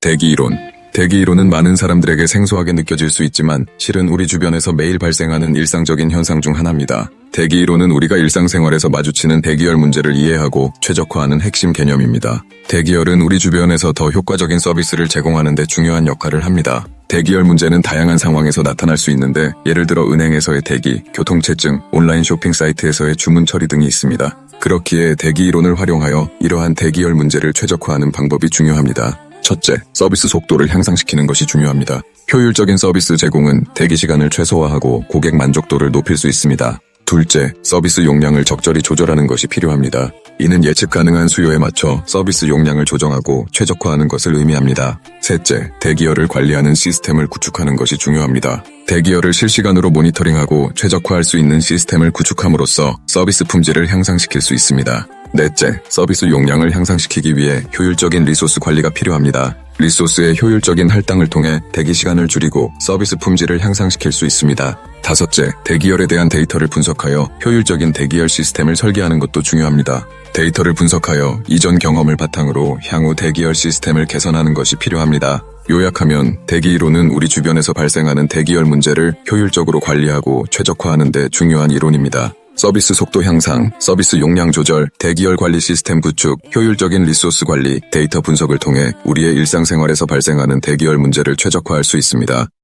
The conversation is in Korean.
대기 이론. 대기 이론은 많은 사람들에게 생소하게 느껴질 수 있지만 실은 우리 주변에서 매일 발생하는 일상적인 현상 중 하나입니다. 대기 이론은 우리가 일상생활에서 마주치는 대기열 문제를 이해하고 최적화하는 핵심 개념입니다. 대기열은 우리 주변에서 더 효과적인 서비스를 제공하는 데 중요한 역할을 합니다. 대기열 문제는 다양한 상황에서 나타날 수 있는데 예를 들어 은행에서의 대기, 교통체증, 온라인 쇼핑 사이트에서의 주문 처리 등이 있습니다. 그렇기에 대기 이론을 활용하여 이러한 대기열 문제를 최적화하는 방법이 중요합니다. 첫째, 서비스 속도를 향상시키는 것이 중요합니다. 효율적인 서비스 제공은 대기 시간을 최소화하고 고객 만족도를 높일 수 있습니다. 둘째, 서비스 용량을 적절히 조절하는 것이 필요합니다. 이는 예측 가능한 수요에 맞춰 서비스 용량을 조정하고 최적화하는 것을 의미합니다. 셋째, 대기열을 관리하는 시스템을 구축하는 것이 중요합니다. 대기열을 실시간으로 모니터링하고 최적화할 수 있는 시스템을 구축함으로써 서비스 품질을 향상시킬 수 있습니다. 넷째, 서비스 용량을 향상시키기 위해 효율적인 리소스 관리가 필요합니다. 리소스의 효율적인 할당을 통해 대기 시간을 줄이고 서비스 품질을 향상시킬 수 있습니다. 다섯째, 대기열에 대한 데이터를 분석하여 효율적인 대기열 시스템을 설계하는 것도 중요합니다. 데이터를 분석하여 이전 경험을 바탕으로 향후 대기열 시스템을 개선하는 것이 필요합니다. 요약하면 대기 이론은 우리 주변에서 발생하는 대기열 문제를 효율적으로 관리하고 최적화하는 데 중요한 이론입니다. 서비스 속도 향상, 서비스 용량 조절, 대기열 관리 시스템 구축, 효율적인 리소스 관리, 데이터 분석을 통해 우리의 일상생활에서 발생하는 대기열 문제를 최적화할 수 있습니다.